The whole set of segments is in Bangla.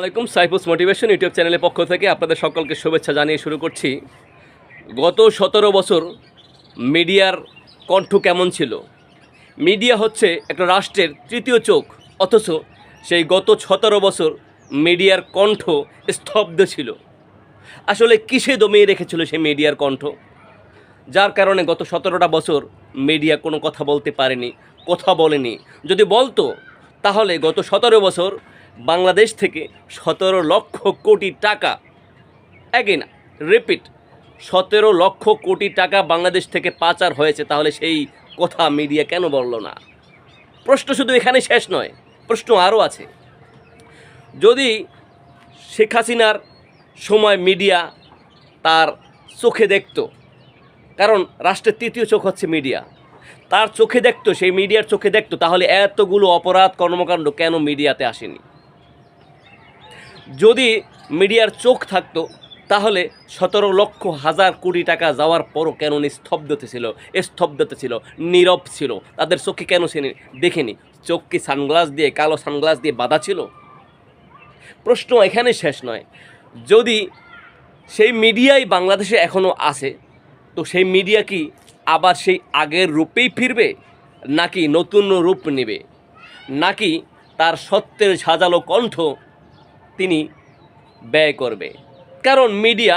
আলাইকুম সাইফুস মোটিভেশন ইউটিউব চ্যানেলের পক্ষ থেকে আপনাদের সকলকে শুভেচ্ছা জানিয়ে শুরু করছি। গত সতেরো বছর মিডিয়ার কণ্ঠ কেমন ছিল? মিডিয়া হচ্ছে একটা রাষ্ট্রের তৃতীয় চোখ, অথচ সেই গত সতেরো বছর মিডিয়ার কণ্ঠ স্তব্ধ ছিল। আসলে কিসে দমিয়ে রেখেছিল সেই মিডিয়ার কণ্ঠ? যার কারণে গত সতেরোটা বছর মিডিয়া কোনো কথা বলতে পারেনি, কথা বলেনি। যদি বলতো, তাহলে গত সতেরো বছর বাংলাদেশ থেকে সতেরো লক্ষ কোটি টাকা। অ্যাগেন রিপিট সতেরো লক্ষ কোটি টাকা বাংলাদেশ থেকে পাচার হয়েছে, তাহলে সেই কথা মিডিয়া কেন বলল না? প্রশ্ন শুধু এখানে শেষ নয়, প্রশ্ন আরও আছে। যদি শেখ হাসিনার সময় মিডিয়া তার চোখে দেখতো, কারণ রাষ্ট্রের তৃতীয় চোখ হচ্ছে মিডিয়া তার চোখে দেখতো, সেই মিডিয়ার চোখে দেখতো, তাহলে এতগুলো অপরাধ কর্মকাণ্ড কেন মিডিয়াতে আসেনি? যদি মিডিয়ার চোখ থাকতো, তাহলে সতেরো লক্ষ হাজার কোটি টাকা যাওয়ার পরও কেন নিস্তব্ধতে ছিল? স্তব্ধতে ছিল, নীরব ছিল। তাদের চোখে কেন সে দেখেনি? চোখ কি সানগ্লাস দিয়ে, কালো সানগ্লাস দিয়ে বাঁধা ছিল? প্রশ্ন এখানে শেষ নয়। যদি সেই মিডিয়াই বাংলাদেশে এখনও আছে, তো সেই মিডিয়া কি আবার সেই আগের রূপেই ফিরবে? নাকি নতুন রূপ নেবে? নাকি তার সত্যের সাজালো কণ্ঠ তিনি ব্যয় করবে। কারণ মিডিয়া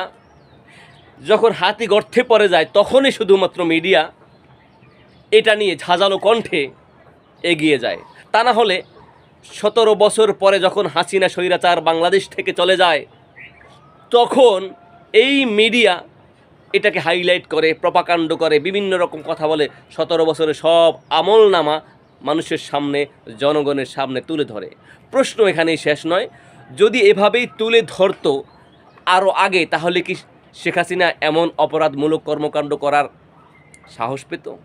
যখন হাতি গর্থে পড়ে যায়, তখনই শুধুমাত্র মিডিয়া এটা নিয়ে ঝাঁঝালো কণ্ঠে এগিয়ে যায়। তা না হলে সতেরো বছর পরে যখন হাসিনা স্বৈরাচার বাংলাদেশ থেকে চলে যায়, তখন এই মিডিয়া এটাকে হাইলাইট করে, প্রপাকাণ্ড করে, বিভিন্ন রকম কথা বলে, সতেরো বছরের সব আমলনামা মানুষের সামনে, জনগণের সামনে তুলে ধরে। প্রশ্ন এখানেই শেষ নয়। যদি এভাবেই তুলে ধরতো আরও আগে, তাহলে কি শেখ হাসিনা এমন অপরাধমূলক কর্মকাণ্ড করার সাহস পেত?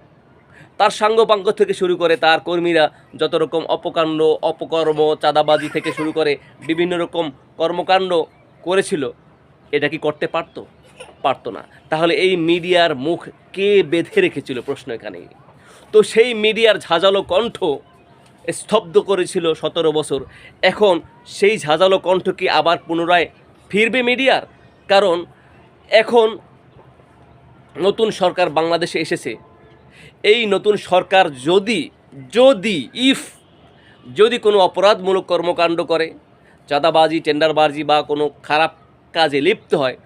তার সাঙ্গপাঙ্গ থেকে শুরু করে তার কর্মীরা যত রকম অপকাণ্ড, অপকর্ম, চাঁদাবাজি থেকে শুরু করে বিভিন্ন রকম কর্মকাণ্ড করেছিল, এটা কি করতে পারতো? পারতো না। তাহলে এই মিডিয়ার মুখ কে বেঁধে রেখেছিল? প্রশ্ন এখানে তো সেই মিডিয়ার ঝাঁঝালো কণ্ঠ স্তব্ধ করেছিল সতেরো বছর। এখন সেই ঝাঁঝালো কণ্ঠ কি আবার পুনরায় ফিরবে মিডিয়ার? কারণ এখন নতুন সরকার বাংলাদেশে এসেছে। এই নতুন সরকার যদি যদি ইফ যদি কোনো অপরাধমূলক কর্মকাণ্ড করে, চাঁদাবাজি, টেন্ডারবাজি বা কোনো খারাপ কাজে লিপ্ত হয়,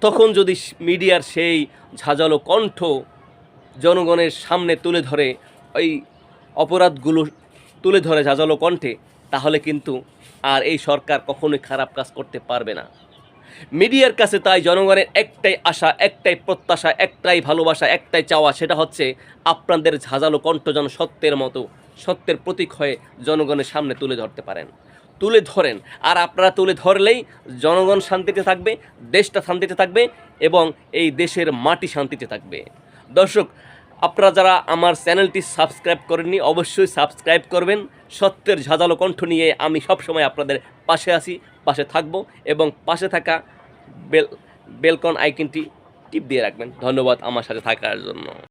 তখন যদি মিডিয়ার সেই ঝাঁঝালো কণ্ঠ জনগণের সামনে তুলে ধরে, ওই অপরাধগুলো তুলে ধরে ঝাঁঝালো কণ্ঠে, তাহলে কিন্তু আর এই সরকার কখনোই খারাপ কাজ করতে পারবে না। মিডিয়ার কাছে তাই জনগণের একটাই আশা, একটাই প্রত্যাশা, একটাই ভালোবাসা, একটাই চাওয়া, সেটা হচ্ছে আপনাদের ঝাঁঝালো কণ্ঠ যেন সত্যের মতো, সত্যের প্রতীক হয়ে জনগণের সামনে তুলে ধরতে পারেন। তুলে ধরেন, আর আপনারা তুলে ধরলেই জনগণ শান্তিতে থাকবে, দেশটা শান্তিতে থাকবে এবং এই দেশের মাটি শান্তিতে থাকবে। দর্শক আপনারা যারা আমার চ্যানেলটি সাবস্ক্রাইব করেননি, অবশ্যই সাবস্ক্রাইব করবেন। সত্যের ঝাঁঝালো কণ্ঠ নিয়ে আমি সবসময় আপনাদের পাশে আসি পাশে থাকব এবং পাশে থাকা বেল, বেলকন আইকনটি টিপ দিয়ে রাখবেন। ধন্যবাদ আমার সাথে থাকার জন্য।